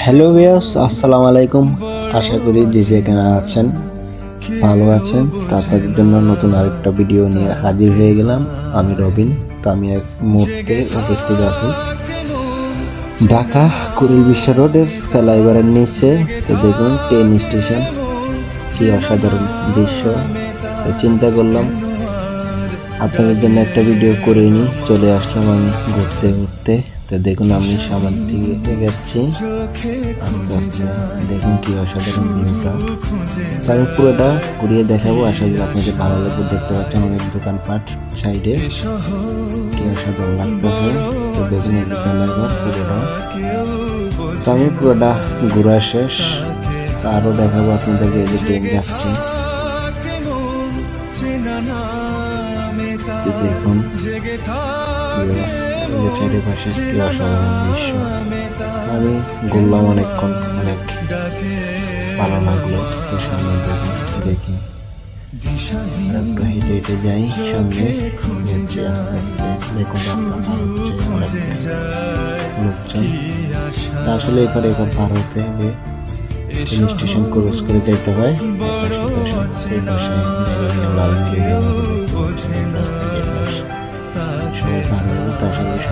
Hello viewers আসসালামু আলাইকুম। আশা করি যে যেখানে আছেন, ভালো আছেন। তো আপনাদের জন্য নতুন আরেকটা ভিডিও নিয়ে হাজির হয়ে গেলাম। আমি রবিন, তো আমি এক মুহূর্তে উপস্থিত আছি। ঢাকা কুড়িল বিশ্ব রোডের ফ্লাইওভারের নিচে। তো দেখুন ট্রেন স্টেশন কি অসাধারণ দৃশ্য। চিন্তা করলাম আপনাদের জন্য একটা ভিডিও করে নিই চলে আসলাম আমি ঘুরতে ঘুরতে। তো দেখুন, আমি সামনের দিকে এগাচ্ছি আস্তে আস্তে দেখুন কি অসাধারণ ভিউটা তো আমি পুরোটা ঘুরিয়ে দেখাবো। আশা করি আপনাদের ভালো লাগবে। দেখতে পাচ্ছেন অনেক দোকানপাট সাইডে। কি অসাধারণ লাগতেছে তো দেখুন, এই দোকানটা পুরোটা। তো আমি পুরোটা ঘোরা শেষ। আরও দেখাবো আপনাদেরকে এই যে ট্রেন যাচ্ছে। তো দেখুন যে চারিপাশে কি অসাধারণ দৃশ্য। আমি ঘুরলাম অনেকক্ষণ, অনেক ভালো তো সামনে দেখি একটু হেঁটে হেঁটে যাই, সামনে আস্তে আস্তে। দেখুন লোকজন। তা আসলে এখানে এখন পার হতে হবে স্টেশন ক্রস করে যেতে হয়। এপাশে পাশে এই